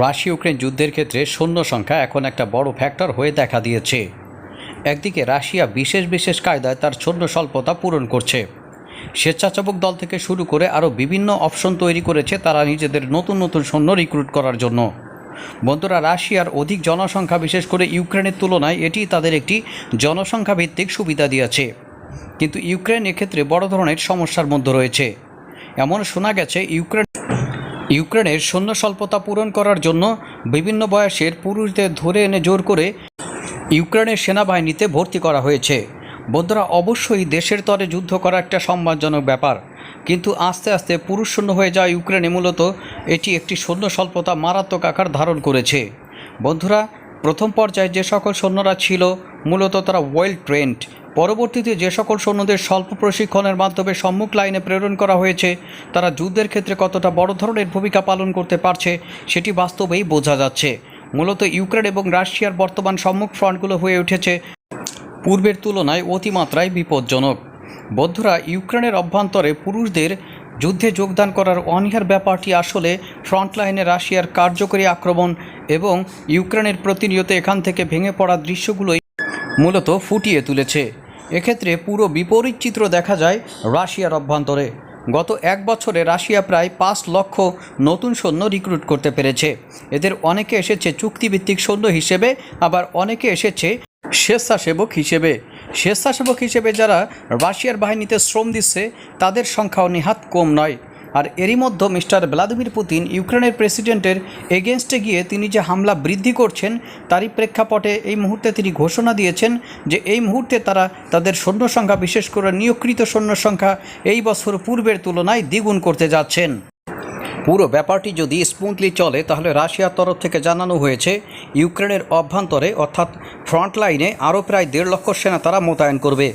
Russia Ukraine যুদ্ধের ক্ষেত্রে সৈন্য সংখ্যা এখন একটা বড় ফ্যাক্টর হয়ে দেখা দিয়েছে। একদিকে রাশিয়া বিশেষ বিশেষ কায়দায় তার সৈন্য স্বল্পতা পূরণ করছে। স্বেচ্ছাসেবক দল থেকে শুরু করে আরও বিভিন্ন অপশন তৈরি করেছে তারা নিজেদের নতুন নতুন সৈন্য রিক্রুট করার জন্য। বন্ধুরা, রাশিয়ার অধিক জনসংখ্যা বিশেষ করে ইউক্রেনের তুলনায় এটি তাদের একটি জনসংখ্যা ভিত্তিক সুবিধা দিয়েছে। কিন্তু ইউক্রেন এক্ষেত্রে বড় ধরনের সমস্যার মধ্যে রয়েছে। এমন শোনা গেছে, ইউক্রেন ইউক্রেনের সৈন্য স্বল্পতা পূরণ করার জন্য বিভিন্ন বয়সের পুরুষদের ধরে এনে জোর করে ইউক্রেনের সেনাবাহিনীতে ভর্তি করা হয়েছে। বন্ধুরা, অবশ্যই দেশের তরে যুদ্ধ করা একটা সম্মানজনক ব্যাপার। কিন্তু আস্তে আস্তে পুরুষ শূন্য হয়ে যাওয়া ইউক্রেনে মূলত এটি একটি সৈন্য স্বল্পতা মারাত্মক আকার ধারণ করেছে। বন্ধুরা, প্রথম পর্যায়ে যে সকল সৈন্যরা ছিল মূলত তারা ওয়েল ট্রেন্ড। পরবর্তীতে যে সকল সৈন্যদের স্বল্প প্রশিক্ষণের মাধ্যমে সম্মুখ লাইনে প্রেরণ করা হয়েছে, তারা যুদ্ধের ক্ষেত্রে কতটা বড় ধরনের ভূমিকা পালন করতে পারছে, সেটি বাস্তবেই বোঝা যাচ্ছে। মূলত ইউক্রেন এবং রাশিয়ার বর্তমান সম্মুখ ফ্রন্টগুলো হয়ে উঠেছে। পূর্বের তুলনায় অতিমাত্রায় বিপজ্জনক। বন্ধুরা, ইউক্রেনের অভ্যন্তরে পুরুষদের যুদ্ধে যোগদান করার অনীহার ব্যাপারটি আসলে ফ্রন্টলাইনে রাশিয়ার কার্যকরী আক্রমণ এবং ইউক্রেনের প্রতিনিয়ত এখান থেকে ভেঙে পড়া দৃশ্যগুলোই মূলত ফুটিয়ে তুলেছে। এক্ষেত্রে পুরো বিপরীত চিত্র দেখা যায় রাশিয়ার অভ্যন্তরে। গত এক বছরে রাশিয়া প্রায় পাঁচ লক্ষ নতুন সৈন্য রিক্রুট করতে পেরেছে। এদের অনেকে এসেছে চুক্তিভিত্তিক সৈন্য হিসেবে, আবার অনেকে এসেছে স্বেচ্ছাসেবক হিসেবে। স্বেচ্ছাসেবক হিসেবে যারা রাশিয়ার বাহিনীতে শ্রম দিচ্ছে, তাদের সংখ্যাও নিহাত কম নয়। আর এরই মধ্যে মিস্টার ভ্লাদিমির পুতিন ইউক্রেনের প্রেসিডেন্টের এগেনস্টে গিয়ে তিনি যে হামলা বৃদ্ধি করছেন, তারই প্রেক্ষাপটে এই মুহূর্তে তিনি ঘোষণা দিয়েছেন যে এই মুহূর্তে তারা তাদের সৈন্য সংখ্যা, বিশেষ করে নিয়োগকৃত সৈন্য সংখ্যা, এই বছর পূর্বের তুলনায় দ্বিগুণ করতে যাচ্ছেন। পুরো ব্যাপারটি যদি স্মুথলি চলে, তাহলে রাশিয়ার তরফ থেকে জানানো হয়েছে, ইউক্রেনের অভ্যন্তরে, অর্থাৎ ফ্রন্ট লাইনে আরও প্রায় দেড় লক্ষ সেনা তারা মোতায়েন করবে।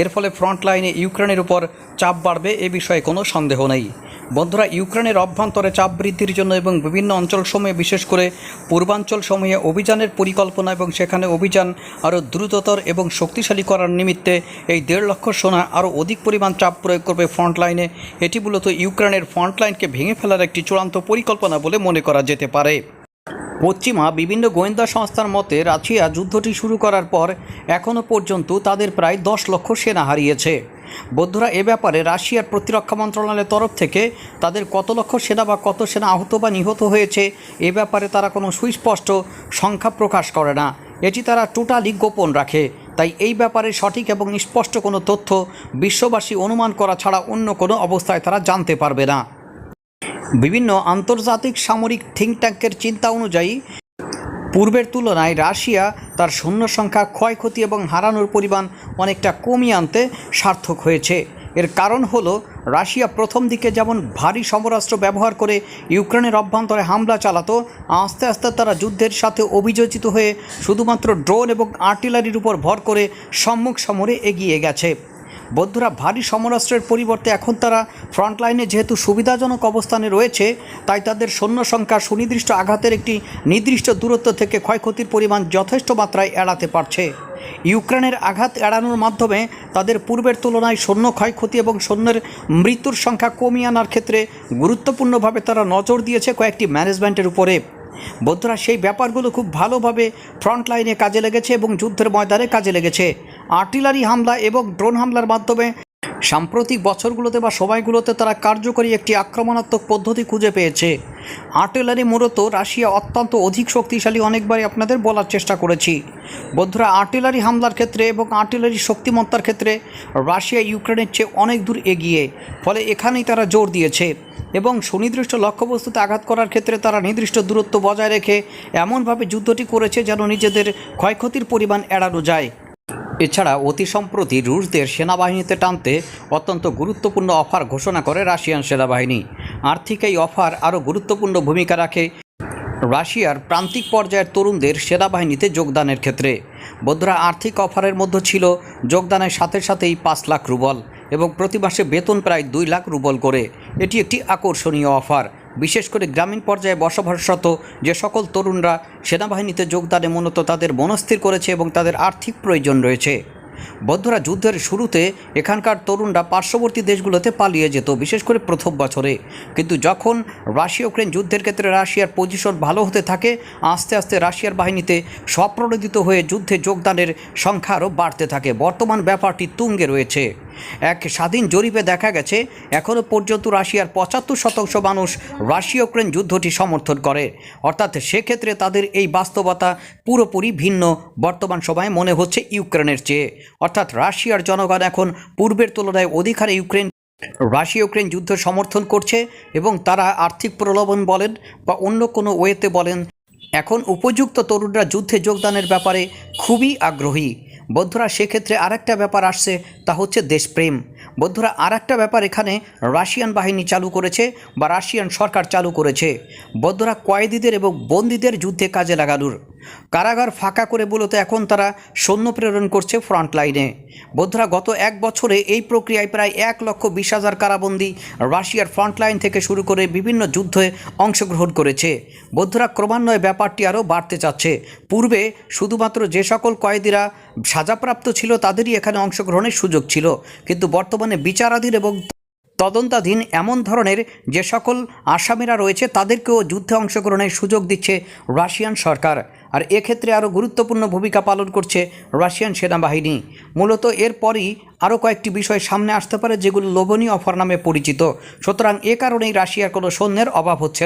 এর ফলে ফ্রন্ট লাইনে ইউক্রেনের উপর চাপ বাড়বে, এ বিষয়ে কোনো সন্দেহ নেই। বন্ধুরা, ইউক্রেনের অভ্যন্তরে চাপ বৃদ্ধির জন্য এবং বিভিন্ন অঞ্চল সমূহে বিশেষ করে পূর্বাঞ্চল সমূহে অভিযানের পরিকল্পনা এবং সেখানে অভিযান আরও দ্রুততর এবং শক্তিশালী করার নিমিত্তে এই দেড় লক্ষ সোনা আরও অধিক পরিমাণ চাপ প্রয়োগ করবে ফ্রন্ট লাইনে। এটি মূলত ইউক্রেনের ফ্রন্ট লাইনকে ভেঙে ফেলার একটি চূড়ান্ত পরিকল্পনা বলে মনে করা যেতে পারে। পশ্চিমা, বিভিন্ন গোয়েন্দা সংস্থার মতে, রাশিয়া যুদ্ধটি শুরু করার পর এখনও পর্যন্ত তাদের প্রায় দশ লক্ষ সেনা হারিয়েছে। বৌদ্ধরা এ ব্যাপারে রাশিয়ার প্রতিরক্ষা মন্ত্রণালয়ের তরফ থেকে তাদের কত লক্ষ সেনা বা কত সেনা আহত বা নিহত হয়েছে, এ ব্যাপারে তারা কোনো সুস্পষ্ট সংখ্যা প্রকাশ করে না। এটি তারা টোটালি গোপন রাখে। তাই এই ব্যাপারে সঠিক এবং স্পষ্ট কোনো তথ্য বিশ্ববাসী অনুমান করা ছাড়া অন্য কোনো অবস্থায় তারা জানতে পারবে না। বিভিন্ন আন্তর্জাতিক সামরিক থিঙ্ক ট্যাঙ্কের চিন্তা অনুযায়ী পূর্বের তুলনায় রাশিয়া তার সৈন্য সংখ্যা ক্ষয়ক্ষতি এবং হারানোর পরিমাণ অনেকটা কমিয়ে আনতে সার্থক হয়েছে। এর কারণ হলো, রাশিয়া প্রথম দিকে যেমন ভারী সমরাস্ত্র ব্যবহার করে ইউক্রেনের অভ্যন্তরে হামলা চালাতো, আস্তে আস্তে তারা যুদ্ধের সাথে অভিযোজিত হয়ে শুধুমাত্র ড্রোন এবং আর্টিলারির উপর ভর করে সম্মুখ সমরে এগিয়ে গেছে। বৌদ্ধরা ভারী সমরাস্ত্রের পরিবর্তে এখন তারা ফ্রন্টলাইনে যেহেতু সুবিধাজনক অবস্থানে রয়েছে, তাই তাদের সৈন্য সংখ্যা সুনির্দিষ্ট আঘাতের একটি নির্দিষ্ট দূরত্ব থেকে ক্ষয়ক্ষতির পরিমাণ যথেষ্ট মাত্রায় এড়াতে পারছে। ইউক্রেনের আঘাত এড়ানোর মাধ্যমে তাদের পূর্বের তুলনায় সৈন্য ক্ষয়ক্ষতি এবং সৈন্যের মৃত্যুর সংখ্যা কমিয়ে আনার ক্ষেত্রে গুরুত্বপূর্ণভাবে তারা নজর দিয়েছে কয়েকটি ম্যানেজমেন্টের উপরে। বন্ধুরা সেই ব্যাপারগুলো খুব ভালোভাবে ফ্রন্ট লাইনে কাজে লেগেছে এবং যুদ্ধের ময়দানে কাজে লেগেছে। আর্টিলারি হামলা এবং ড্রোন হামলার মাধ্যমে সাম্প্রতিক বছরগুলোতে বা সময়গুলোতে তারা কার্যকরী একটি আক্রমণাত্মক পদ্ধতি খুঁজে পেয়েছে। আর্টিলারি মূলত রাশিয়া অত্যন্ত অধিক শক্তিশালী অনেকবারই আপনাদের বলার চেষ্টা করেছি। বন্ধুরা, আর্টিলারি হামলার ক্ষেত্রে এবং আর্টিলারি শক্তিমত্তার ক্ষেত্রে রাশিয়া ইউক্রেনের চেয়ে অনেক দূর এগিয়ে, ফলে এখানেই তারা জোর দিয়েছে এবং সুনির্দিষ্ট লক্ষ্যবস্তুতে আঘাত করার ক্ষেত্রে তারা নির্দিষ্ট দূরত্ব বজায় রেখে এমনভাবে যুদ্ধটি করেছে যেন নিজেদের ক্ষয়ক্ষতির পরিমাণ এড়ানো যায়। এছাড়া অতি সম্প্রতি রুশদের সেনাবাহিনীতে টানতে অত্যন্ত গুরুত্বপূর্ণ অফার ঘোষণা করে রাশিয়ান সেনাবাহিনী। আর্থিক এই অফার আরও গুরুত্বপূর্ণ ভূমিকা রাখে রাশিয়ার প্রান্তিক পর্যায়ের তরুণদের সেনাবাহিনীতে যোগদানের ক্ষেত্রে। বন্ধুরা, আর্থিক অফারের মধ্যে ছিল যোগদানের সাথে সাথেই পাঁচ লাখ রুবল এবং প্রতি মাসে বেতন প্রায় দুই লাখ রুবল করে। এটি একটি আকর্ষণীয় অফার। বিশেষ করে গ্রামীণ পর্যায়ে বসবাসরত যে সকল তরুণরা সেনাবাহিনীতে যোগদানে মূলত তাদের মনস্থির করেছে এবং তাদের আর্থিক প্রয়োজন রয়েছে। বন্ধুরা যুদ্ধের শুরুতে এখানকার তরুণরা পার্শ্ববর্তী দেশগুলোতে পালিয়ে যেত, বিশেষ করে প্রথম বছরে। কিন্তু যখন রাশিয়া ইউক্রেন যুদ্ধের ক্ষেত্রে রাশিয়ার পজিশন ভালো হতে থাকে, আস্তে আস্তে রাশিয়ার বাহিনীতে স্বপ্রণোদিত হয়ে যুদ্ধে যোগদানের সংখ্যা আরও বাড়তে থাকে। বর্তমান ব্যাপারটি তুঙ্গে রয়েছে। এক স্বাধীন জরিপে দেখা গেছে এখনও পর্যন্ত রাশিয়ার পঁচাত্তর শতাংশ মানুষ রাশিয়া ইউক্রেন যুদ্ধটি সমর্থন করে। অর্থাৎ সেক্ষেত্রে তাদের এই বাস্তবতা পুরোপুরি ভিন্ন। বর্তমান সময়ে মনে হচ্ছে ইউক্রেনের চেয়ে। অর্থাৎ রাশিয়ার জনগণ এখন পূর্বের তুলনায় অধিকারে ইউক্রেন রাশিয়া ইউক্রেন যুদ্ধ সমর্থন করছে এবং তারা আর্থিক প্রলোভন বলেন বা অন্য কোনো ওয়েতে বলেন, এখন উপযুক্ত তরুণরা যুদ্ধে যোগদানের ব্যাপারে খুবই আগ্রহী। বন্ধুরা, সেক্ষেত্রে আরেকটা ব্যাপার আসছে, তা হচ্ছে দেশপ্রেম। বন্ধুরা, আরেকটা ব্যাপার এখানে রাশিয়ান বাহিনী চালু করেছে বা রাশিয়ান সরকার চালু করেছে। বন্ধুরা, কয়েদিদের এবং বন্দীদের যুদ্ধে কাজে লাগানোর কারাগার ফাঁকা করে মূলত এখন তারা সৈন্য প্রেরণ করছে ফ্রন্ট লাইনে গত এক বছরে এই প্রক্রিয়ায় প্রায় এক লক্ষ বিশ হাজার কারাবন্দী রাশিয়ার ফ্রন্ট লাইন থেকে শুরু করে বিভিন্ন যুদ্ধে অংশগ্রহণ করেছে। বন্ধুরা, ক্রমান্বয়ে ব্যাপারটি আরও বাড়তে চাচ্ছে। পূর্বে শুধুমাত্র যে সকল কয়েদিরা সাজাপ্রাপ্ত ছিল, তাদেরই এখানে অংশগ্রহণের সুযোগ ছিল। কিন্তু বর্তমানে বিচারাধীন এবং তদন্তাধীন এমন ধরনের যে সকল আসামিরা রয়েছে, তাদেরকেও যুদ্ধে অংশগ্রহণের সুযোগ দিচ্ছে রাশিয়ান সরকার। আর এক্ষেত্রে আরও গুরুত্বপূর্ণ ভূমিকা পালন করছে রাশিয়ান সেনাবাহিনী। মূলত এরপরই আরও কয়েকটি বিষয় সামনে আসতে পারে, যেগুলো লোভনীয় অফার নামে পরিচিত। সুতরাং এ কারণেই রাশিয়ার কোনো সৈন্যের অভাব হচ্ছে না।